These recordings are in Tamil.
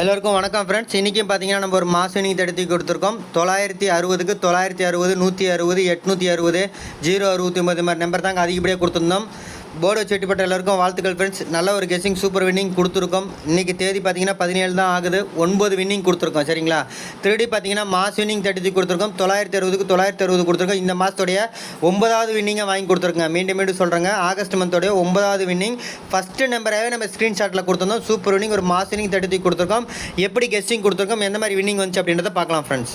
எல்லோருக்கும் வணக்கம் ஃப்ரெண்ட்ஸ் இன்றைக்கும் பார்த்தீங்கன்னா நம்ம ஒரு மாசனிங் தடுத்தி கொடுத்துருக்கோம். தொள்ளாயிரத்தி அறுபதுக்கு தொள்ளாயிரத்தி அறுபது நூற்றி அறுபது எட்நூற்றி அறுபது ஜீரோ அறுபத்தி ஒம்பது மாதிரி நம்பர் தாங்க அதிகப்படியாக கொடுத்துருந்தோம். போர்டு செட்டிப்பட்ட எல்லாருக்கும் வாழ்த்துக்கள் ஃப்ரெண்ட்ஸ் நல்ல ஒரு கெஸ்ஸிங் சூப்பர் வின்னிங் கொடுத்துருக்கோம். இன்றைக்கி தேதி பார்த்தீங்கன்னா பதினேழு தான் ஆகுது. ஒன்பது வின்னிங் கொடுத்துருக்கோம் சரிங்களா? திருடி பார்த்தீங்கன்னா மாஸ் வின்னிங் தடுத்தி கொடுத்துருக்கோம். தொள்ளாயிரத்தி அறுபதுக்கு தொள்ளாயிரத்தி அறுபது கொடுத்துருக்கோம். இந்த மாதத்துடைய ஒன்பதாவது வின்னிங்கை வாங்கி கொடுத்துருக்கோங்க மீண்டும் மீண்டும் சொல்கிறேங்க ஆகஸ்ட் மந்தோடைய ஒன்பதாவது வின்னிங் ஃபஸ்ட்டு நம்பராகவே நம்ம ஸ்க்ரீன்ஷாட்டில் கொடுத்துருந்தோம். சூப்பர் வின்னிங் ஒரு மாஸ் வின்னிங் தடுத்தி கொடுத்துருக்கோம். எப்படி கெஸ்டிங் கொடுத்துருக்கோம்? எந்த மாதிரி வின்னிங் வந்துச்சு அப்படின்றத பார்க்கலாம் friends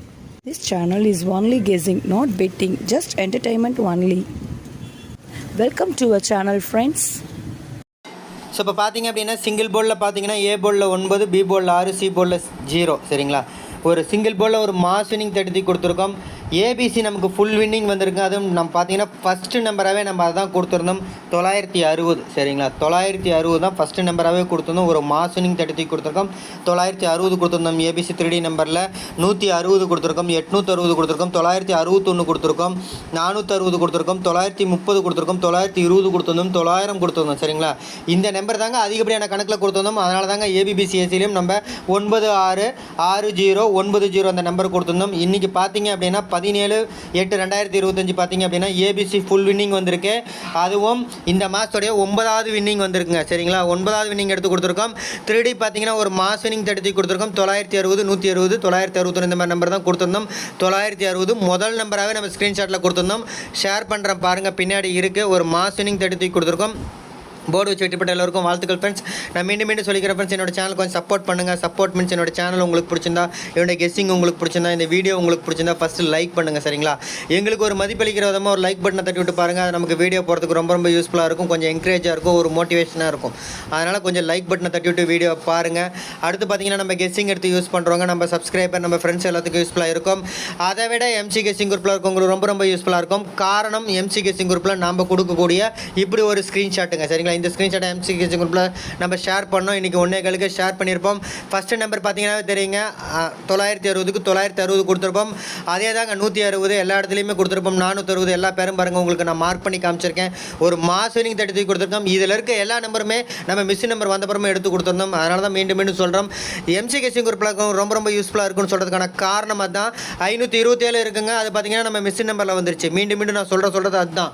This channel is only guessing, not betting, just entertainment only. Welcome to our channel, friends. So இப்போ பார்த்தீங்க அப்படின்னா சிங்கிள் போலில் பார்த்தீங்கன்னா ஏ போலில் ஒன்பது பி போலில் ஆறு சி போலில் ஜீரோ சரிங்களா ஒரு சிங்கிள் போர்டில் ஒரு மாஸ் வினிங் தடுத்தி கொடுத்துருக்கோம் ஏபிசி நமக்கு ஃபுல் வின்னிங் வந்திருக்கு. அதுவும் நம்ம பார்த்தீங்கன்னா ஃபஸ்ட்டு நம்பராகவே நம்ம அதை தான் கொடுத்துருந்தோம். தொள்ளாயிரத்தி அறுபது. சரிங்களா? தொள்ளாயிரத்தி அறுபது தான் ஃபஸ்ட்டு நம்பராகவே கொடுத்துருந்தோம். ஒரு மாஸ் வின்னிங் தடுத்தி கொடுத்துருக்கோம். தொள்ளாயிரத்தி அறுபது கொடுத்துருந்தோம் ஏபிசி த்ரீ நம்பரில் நூற்றி அறுபது கொடுத்துருக்கோம். எட்நூற்றி அறுபது கொடுத்துருக்கோம். தொள்ளாயிரத்தி அறுபத்தொன்று கொடுத்துருக்கோம். நானூற்றி அறுபது கொடுத்துருக்கோம். தொள்ளாயிரத்தி முப்பது கொடுத்துருக்கோம். தொள்ளாயிரத்தி இருபது கொடுத்துருந்தோம். தொள்ளாயிரம் கொடுத்துருந்தோம். சரிங்களா? இந்த நம்பர் தாங்க அதிகப்படியான கணக்கில் கொடுத்துருந்தோம். அதனால தாங்க ஏபிபிசிஎஸ்சிலையும் நம்ம ஒன்பது ஆறு ஆறு ஜீரோ ஒன்பது ஜீரோ அந்த நம்பர் கொடுத்துருந்தோம். இன்றைக்கி பார்த்தீங்க அப்படின்னா பதினேழு எட்டு ரெண்டாயிரத்தி இருபத்தஞ்சி பார்த்தீங்க அப்படின்னா ஏபிசி ஃபுல் வின்னிங் வந்திருக்கு. அதுவும் இந்த மாதத்துடைய ஒன்பதாவது வின்னிங் வந்திருக்குங்க. சரிங்களா? ஒன்பதாவது வின்னிங் எடுத்து கொடுத்துருக்கோம். த்ரீடி பார்த்தீங்கன்னா ஒரு மாஸ் வின்னிங் தடுத்து கொடுத்துருக்கோம். தொள்ளாயிரத்தி அறுபது நூற்றி அறுபது தொள்ளாயிரத்தி அறுபத்தொன்று இந்த மாதிரி நம்பர் தான் கொடுத்துருந்தோம். தொள்ளாயிரத்தி அறுபது முதல் நம்பராகவே நம்ம ஸ்க்ரீன்ஷாட்டில் கொடுத்துருந்தோம். ஷேர் பண்ணுறேன் பாருங்கள் பின்னாடி இருக்குது ஒரு மாஸ் வின்னிங் தடுத்து கொடுத்துருக்கோம். போர்டு வச்சு வெட்டிப்பட்ட எல்லாருக்கும் வாழ்த்துக்கள் ஃப்ரெண்ட்ஸ் நான் மீண்டும் மீண்டும் சொல்லிக்கிறேன் ஃப்ரெண்ட்ஸ் என்னோட சேனல் கொஞ்சம் சப்போர்ட் பண்ணுங்கள் சப்போர்ட் மீன்ஸ் என்னோட சேனல் உங்களுக்கு பிடிச்சிருந்தா என்னோட கெஸ்ஸிங் உங்களுக்கு பிடிச்சிருந்தா இந்த வீடியோ உங்களுக்கு பிடிச்சிருந்தா ஃபஸ்ட்டு லைக் பண்ணுங்கள் சரிங்களா? எங்களுக்கு ஒரு மதிப்பளிக்கிற விதமாக ஒரு லைக் பட்டனை தட்டி விட்டு பாருங்கள் அது நமக்கு வீடியோ போகிறதுக்கு ரொம்ப ரொம்ப யூஸ்ஃபுல்லாக இருக்கும். கொஞ்சம் என்கரேஜாக இருக்கும். ஒரு மோட்டிவேஷனாக இருக்கும். அதனால் கொஞ்சம் லைக் பட்டனை தட்டி விட்டு வீடியோ பாருங்கள் அடுத்து பார்த்தீங்கன்னா நம்ம கெஸ்ஸிங் எடுத்து யூஸ் பண்ணுறவங்க நம்ம சப்ஸ்கிரைபர் நம்ம ஃப்ரெண்ட்ஸ் எல்லாத்துக்கும் யூஸ்ஃபுல்லாக இருக்கும். அதை விட எம்சி கெஸ்டிங் குரூப்பில் இருக்கவங்களுக்கு ரொம்ப ரொம்ப யூஸ்ஃபுல்லாக இருக்கும். காரணம் எம்சி கெஸ்டிங் குரூப்பில் நம்ம கொடுக்கக்கூடிய இப்படி ஒரு ஸ்க்ரீன்ஷாட்டுங்க சரிங்களா? இந்த ஸ்க்ரீன்ஷாட் எம்சி கிச்சன் குரூப்பில் நம்ம ஷேர் பண்ணோம். இன்றைக்கி ஒன்றே காலுக்கு ஷேர் பண்ணியிருப்போம். ஃபஸ்ட்டு நம்பர் பார்த்தீங்கன்னா தெரியுங்க. தொள்ளாயிரத்தி அறுபதுக்கு தொள்ளாயிரத்தி அறுபது கொடுத்துருப்போம். அதே தாங்க நூற்றி அறுபது எல்லா இடத்துலையுமே கொடுத்துருப்போம். நானூற்றி அறுபது எல்லா பேரும் பாருங்கள் உங்களுக்கு நான் மார்க் பண்ணி காமிச்சிருக்கேன். ஒரு மாஸ் வினிங் தடுத்து கொடுத்துருக்கோம். இதில் இருக்க எல்லா நம்பருமே நம்ம மிஸ் நம்பர் வந்தப்புறமே எடுத்து கொடுத்துருந்தோம். அதனால தான் மீண்டும் மீண்டும் சொல்கிறோம் எம்சி கிச்சன் குரூப்பில் ரொம்ப ரொம்ப யூஸ்ஃபுல்லாக இருக்கும்னு சொல்கிறதுக்கான காரணம் அதுதான். ஐநூற்றி இருபத்தேழு இருக்குங்க. அது பார்த்தீங்கன்னா நம்ம மிஸ் நம்பரில் வந்துருச்சு. மீண்டும் மீண்டும் நான் சொல்கிற சொல்கிறது அதுதான்.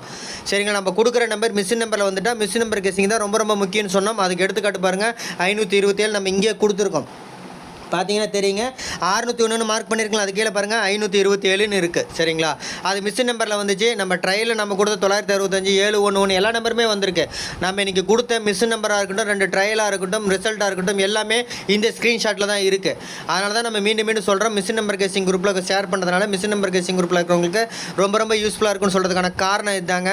சரிங்க நம்ம கொடுக்குற நம்பர் மிஸ் நம்பரில் வந்துட்டால் மிஸ் நம்பருக்கு கெஸ்ஸிங் தான் ரொம்ப ரொம்ப முக்கியம்னு சொன்னோம். அதுக்கு எடுத்துக்காட்டு பாருங்கள் ஐநூற்றி இருபத்தேழு நம்ம இங்கே கொடுத்துருக்கோம். பார்த்தீங்கன்னா தெரியுங்க. அறுநூற்றி ஒன்றுன்னு மார்க் பண்ணியிருக்கலாம் அது கீழே பாருங்கள் ஐநூற்றி இருபத்தி ஏழுன்னு இருக்குது சரிங்களா? அது மிஸ் நம்பரில் வந்துச்சு. நம்ம ட்ரையலில் நம்ம கொடுத்த தொள்ளாயிரத்தி அறுபத்தஞ்சு ஏழு ஒன்று ஒன்று எல்லா நம்பருமே வந்திருக்கு. நம்ம இன்றைக்கி கொடுத்த மிஸ் நம்பராக இருக்கட்டும் ரெண்டு ட்ரையலாக இருக்கட்டும் ரிசல்ட்டாக இருக்கட்டும் எல்லாமே இந்த ஸ்க்ரீன்ஷாட்டில் தான் இருக்குது அதனால தான் நம்ம மீண்டும் மீண்டும் சொல்கிறோம் மிஸ் நம்பர் கேசிங் குரூப்பில் ஷேர் பண்ணுறதுனால மிஸ் நம்பர் கேசிங் குரூப்பில் இருக்கிறவங்களுக்கு ரொம்ப ரொம்ப யூஸ்ஃபுல்லாக இருக்கும்னு சொல்கிறதுக்கான காரணம் இதுதாங்க.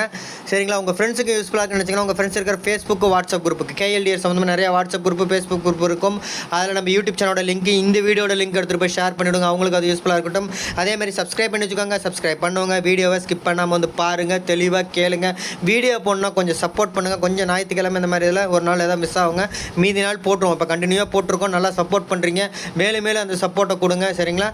சரிங்களா? உங்கள் ஃப்ரெண்ட்ஸுக்கு யூஸ்ஃபுல்லாக இருக்குன்னு நினச்சிங்கன்னா உங்கள் ஃப்ரெண்ட்ஸ் இருக்கிற ஃபேஸ்புக் வாட்ஸ்அப் குரூப்புக்கு கேஎல்டிஎஸ் சம்மந்தமாக நிறையா வாட்ஸ்அப் குரூப் ஃபேஸ்புக் குரூப் இருக்கும். அதில் நம்ம யூடியூப் சேனலோட லிங்க் இந்த வீடியோட லிங்க் எடுத்துகிட்டு போய் ஷேர் பண்ணிவிடுங்க அவங்களுக்கு அது யூஸ்ஃபுல்லாக இருக்கட்டும். அதே மாதிரி சப்ஸ்கிரைப் பண்ணி வச்சுக்கோங்க. சப்ஸ்கிரைப் பண்ணுவாங்க வீடியோவை ஸ்கிப் பண்ணாமல் வந்து பாருங்கள் தெளிவாக கேளுங்க. வீடியோ போடணும் கொஞ்சம் சப்போர்ட் பண்ணுங்கள் கொஞ்சம் ஞாயிற்றுக்கிழமை இந்த மாதிரி இதில் ஒரு நாள் எதாவது மிஸ் ஆகுங்க. மீதி நாள் போட்டுருவோம். இப்போ கண்டினியூவாக போட்டிருக்கோம். நல்லா சப்போர்ட் பண்ணுறீங்க மேலும் மேலும் அந்த சப்போர்ட்டை கொடுங்க. சரிங்களா?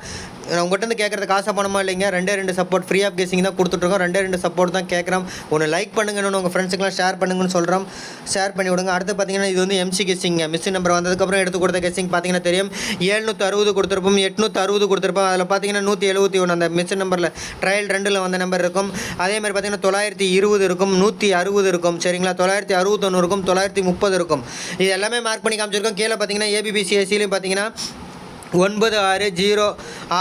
நான் உங்கள்கிட்ட இருந்து கேட்குறதுக்கு பணமா பண்ணமா இல்லைங்க? ரெண்டே ரெண்டு சப்போர்ட் ஃப்ரீ ஆஃப் கேசிங் தான் கொடுத்துட்ருக்கோம் ரெண்டே ரெண்டு சப்போர்ட் தான் கேட்குறோம் ஒன்று லைக் பண்ணுங்கன்னு உங்கள் ஃப்ரெண்ட்ஸுக்கெலாம் ஷேர் பண்ணுங்கன்னு சொல்கிறோம் ஷேர் பண்ணி விடுங்க. அடுத்து பார்த்தீங்கன்னா இது வந்து எம்சி கெஸ்ஸிங்க மிஸ் நம்பர் வந்ததுக்கப்புறம் எடுத்து கொடுத்த கெஸ்ஸிங் பார்த்தீங்கன்னா தெரியும். ஏழ்நூற்றி அறுபது கொடுத்துருப்போம். எட்நூற்றி அறுபது கொடுத்துருப்போம். அதில் பார்த்தீங்கன்னா நூற்றி எழுபத்தி ஒன்று அந்த மிஸ் நம்பரில் ட்ரையல் ரெண்டில் வந்த நம்பர் இருக்கும். அதே மாதிரி பார்த்தீங்கன்னா தொள்ளாயிரத்தி இருபது இருக்கும். நூற்றி அறுபது இருக்கும். சரிங்களா? தொள்ளாயிரத்தி அறுபத்தொன்று இருக்கும். தொள்ளாயிரத்தி முப்பது இருக்கும். இது எல்லாமே மார்க் பண்ணி காமிச்சிருக்கோம். கீழே பார்த்தீங்கன்னா ஏபிபிசிஎஸ்சிலையும் பார்த்தீங்கன்னா ஒன்பது ஆறு ஜீரோ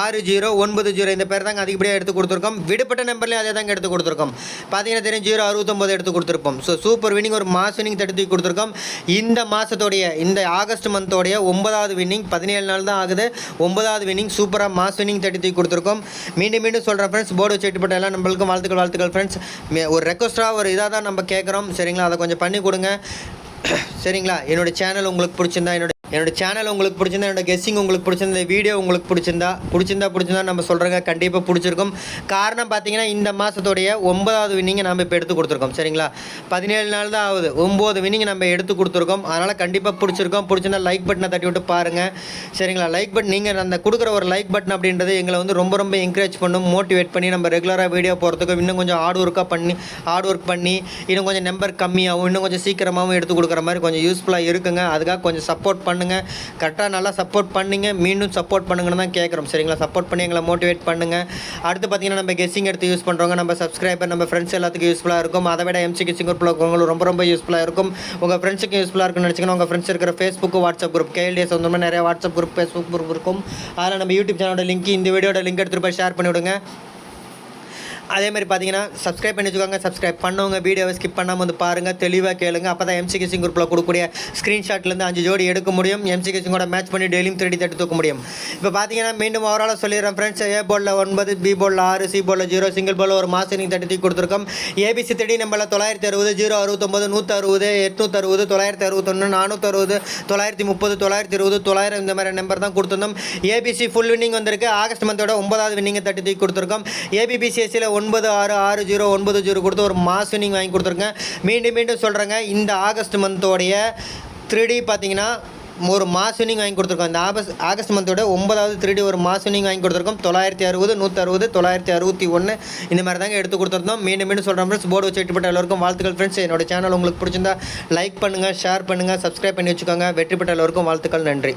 ஆறு ஜீரோ ஒன்பது ஜீரோ. இந்த பேர் தாங்க அதிகப்படியாக எடுத்து கொடுத்துருக்கோம். விடுபட்ட நம்பர்லேயும் அதே தாங்க எடுத்து கொடுத்துருக்கோம். பார்த்தீங்கன்னா தெரியும் ஜீரோ அறுபத்தொம்போது எடுத்து கொடுத்துருப்போம். ஸோ சூப்பர் வின்னிங் ஒரு மாஸ் வினிங் தடுத்து கொடுத்துருக்கோம். இந்த மாதத்தோடைய இந்த ஆகஸ்ட் மந்தோடைய ஒன்பதாவது வின்னிங் பதினேழு நாள் தான் ஆகுது. ஒன்பதாவது வின்னிங் சூப்பராக மாஸ் வின்னிங் தடுத்து கொடுத்துருக்கோம். மீண்டும் மீண்டும் சொல்கிறேன் ஃப்ரெண்ட்ஸ் போர்டு வச்சுட்டுப்பட்ட எல்லாம் நம்மளுக்கும் வாழ்த்துக்கள் வாழ்த்துக்கள் ஃப்ரெண்ட்ஸ் ஒரு ரெக்வஸ்ட்டாக ஒரு இதாக தான் நம்ம கேட்குறோம். சரிங்களா? அதை கொஞ்சம் பண்ணி கொடுங்க. சரிங்களா? என்னோட சேனல் உங்களுக்கு பிடிச்சிருந்தா என்னோட என்னோட சேனல் உங்களுக்கு பிடிச்சிருந்தா என்னோட கெஸ்ஸிங் உங்களுக்கு பிடிச்சிருந்த வீடியோ உங்களுக்கு பிடிச்சிருந்தா பிடிச்சிருந்தா பிடிச்சிருந்தா நம்ம சொல்கிறேங்க கண்டிப்பாக பிடிச்சிருக்கும். காரணம் பார்த்தீங்கன்னா இந்த மாதத்துடைய ஒன்பதாவது வின்னிங்கை நம்ம இப்போ எடுத்து கொடுத்துருக்கோம். சரிங்களா? பதினேழு நாள் தான் ஆகுது. ஒம்பது வின்னிங் நம்ம எடுத்து கொடுத்துருக்கோம். அதனால் கண்டிப்பாக பிடிச்சிருக்கோம். பிடிச்சிருந்தா லைக் பட்டனை தட்டி விட்டு பாருங்கள் சரிங்களா? லைக் பட்டன் நீங்கள் அந்த கொடுக்குற ஒரு லைக் பட்டன் அப்படின்றது எங்களை வந்து ரொம்ப ரொம்ப என்கரேஜ் பண்ணும். மோட்டிவேட் பண்ணி நம்ம ரெகுலராக வீடியோ போகிறதுக்கும் இன்னும் கொஞ்சம் ஹார்ட் ஒர்க்காக பண்ணி ஹார்ட் ஒர்க் பண்ணி இன்னும் கொஞ்சம் நம்பர் கம்மியாகவும் இன்னும் கொஞ்சம் சீக்கிரமாகவும் எடுத்து கொடுக்குற மாதிரி கொஞ்சம் யூஸ்ஃபுல்லாக இருக்குங்க. அதுக்காக கொஞ்சம் சப்போர்ட் பண்ணுங்கள் கரெக்டாக நல்லா சப்போர்ட் பண்ணுங்க. மீண்டும் சப்போர்ட் பண்ணுங்கன்னு தான் கேட்குறோம் சரிங்களா? சப்போர்ட் பண்ணி எங்களை மோட்டிவேட் பண்ணுங்கள் அடுத்து பார்த்தீங்கன்னா நம்ம கெஸ்ஸிங் எடுத்து யூஸ் பண்ணுறவங்க நம்ம சப்ஸ்கிரைபர் நம்ம ஃப்ரெண்ட்ஸ் எல்லாத்துக்கும் யூஸ்ஃபுல்லாக இருக்கும். அதை விட எம்சி கெஸ்ஸிங் குரூப்பில் இருக்கவங்களும் ரொம்ப ரொம்ப யூஸ்ஃபுல்லாக இருக்கும். உங்கள் ஃப்ரெண்ட்ஸுக்கு யூஸ்ஃபுல்லாக இருக்குன்னு நினச்சிங்கன்னா உங்கள் ஃப்ரெண்ட்ஸ் இருக்கிற ஃபேஸ்புக் வாட்ஸ்அப் குரூப் கேஎல்டிஎஸ் வந்து மாதிரி நிறைய வாட்ஸ்அப் குரூப் ஃபேஸ்புக் குரூப் இருக்கும். அதில் நம்ம யூடியூப் சேனலோட லிங்க் இந்த வீடியோட லிங்க் எடுத்துகிட்டு போய் ஷேர் பண்ணிவிடுங்க. அதே மாதிரி பார்த்தீங்கன்னா சப்ஸ்கிரைப் பண்ணி வச்சுக்கோங்க. சப்ஸ்கிரைப் பண்ணவங்க வீடியோவை ஸ்கிப் பண்ணாமல் வந்து பாருங்கள் தெளிவாக கேளுங்க. அப்போ தான் எம்சி கிசிங் குரூப்பில் கொடுக்கக்கூடிய ஸ்க்ரீன்ஷாட்லேருந்து அஞ்சு ஜோடி எடுக்க முடியும். எம்சி கிசிங்கோட மேட்ச் பண்ணி டெய்லியும் த்ரீ தட்டி தூக்க முடியும். இப்போ பார்த்தீங்கன்னா மீண்டும் ஓவரால் சொல்லிடுறேன் ஃப்ரெண்ட்ஸ் ஏ போலில் ஒன்பது பி போலில் ஆறு சி போலில் ஜீரோ சிங்கிள் போர்டில் ஒரு மாசனிங் தட்டி தூக்கி கொடுத்துருக்கோம். ஏபிசி தேடி நம்பரில் தொள்ளாயிரத்தி அறுபது ஜீரோ அறுபத்தொம்பது நூற்றறுபது எட்நூற்றறுபது தொள்ளாயிரத்தி அறுபத்தொன்று நானூற்றறுபது தொள்ளாயிரத்தி முப்பது தொள்ளாயிரத்தி இருபது தொள்ளாயிரம் இந்த மாதிரி நம்பர் தான் கொடுத்துருந்தோம். ஏபிசி ஃபுல் வின்னிங் வந்திருக்கு. ஆகஸ்ட் மந்தோட ஒன்பதாவது வின்னிங்கை தட்டி தூக்கி கொடுத்துருக்கோம். ஏபிபிசிஎஸ்சியில் ஒன்பது ஆறு ஆறு ஜீரோ ஒன்பது ஜீரோ கொடுத்து ஒரு மாஸ் வின்னிங் வாங்கி கொடுத்துருக்கேன் மீண்டும் மீண்டும் சொல்கிறேங்க இந்த ஆகஸ்ட் மந்தோடைய த்ரீ பார்த்தீங்கன்னா ஒரு மாஸ் வாங்கி கொடுத்துருக்கோம். இந்த ஆகஸ்ட் ஆகஸ்ட் மந்தோட ஒன்பதாவது த்ரீ ஒரு மாஸ் வாங்கி கொடுத்துருக்கோம். தொள்ளாயிரத்தி அறுபது நூற்றறுபது தொள்ளாயிரத்தி அறுபத்தி ஒன்று இந்த மாதிரி தாங்க எடுத்து கொடுத்துருந்தோம். மீண்டும் மீண்டும் சொல்கிறேன் ஃப்ரெண்ட்ஸ் போர்டு வச்சு வெற்றிப்பட்ட எல்லோருக்கும் வாழ்த்துக்கள் ஃப்ரெண்ட்ஸ் என்னோட சேனல் உங்களுக்கு பிடிச்சிருந்தா லைக் பண்ணுங்கள் ஷேர் பண்ணுங்கள் சப்ஸ்கிரைப் பண்ணி வச்சுக்கோங்க. வெற்றி பெற்ற எல்லோருக்கும் வாழ்த்துக்கள். நன்றி.